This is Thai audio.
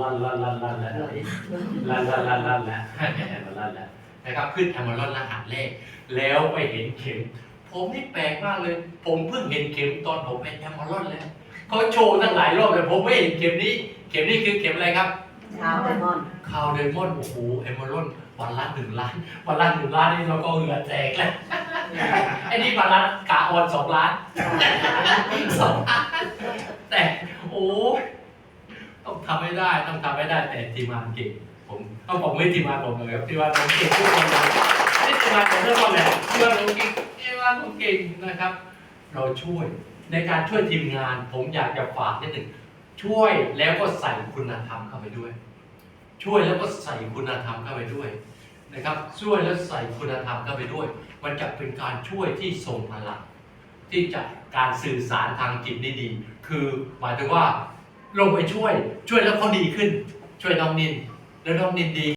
ลั่นลั่นลั่นลั่นแล้วลั่นลั่นลั่นลั่นแล้วลั่นแล้วนะครับขึ้นแอมเบอร์รหัสเลข แล้วไปเห็นเข็ม ผมนี่แปลกมากเลย ผมเพิ่งเห็นเข็มตอนผมเป็นแอมเบอร์แล้วเขาโชว์ตั้งหลายรอบเลยผมไม่เห็นเข็มนี้ เข็มนี้คือเข็มอะไรครับชาวไดมอนด์คาวเดมอนโอ้โหเอมเบอร์วันละหนึ่งล้านวันละหนึ่งล้านนี่เราก็เหงื่อแตกแล้วไอ้นี่วันละกะออนสองล้านสองล้านแต่โอ้ ทำให้ได้ต้องทำให้ได้แต่ทีมงานเก่งผมเอาผมไม่ทีมงานผมเลยครับทีมงานผมเก่งทุกคนเลยไม่ทีมงานผมทุกคนเลยทีมงานผมเก่งทีมงานผมเก่งนะครับ เราช่วยในการช่วยทีมงาน ผมอยากจะฝากนิดหนึ่งช่วยแล้วก็ใส่คุณธรรมเข้าไปด้วย ช่วยแล้วก็ใส่คุณธรรมเข้าไปด้วยนะครับช่วยแล้วใส่คุณธรรมเข้าไปด้วย มันจะเป็นการช่วยที่ทรงพลังที่จะการสื่อสารทางจิตได้ดี คือหมายถึงว่า ลงไปช่วยช่วยแล้วเขาดีขึ้นช่วยน้องนินแล้วน้องนินดี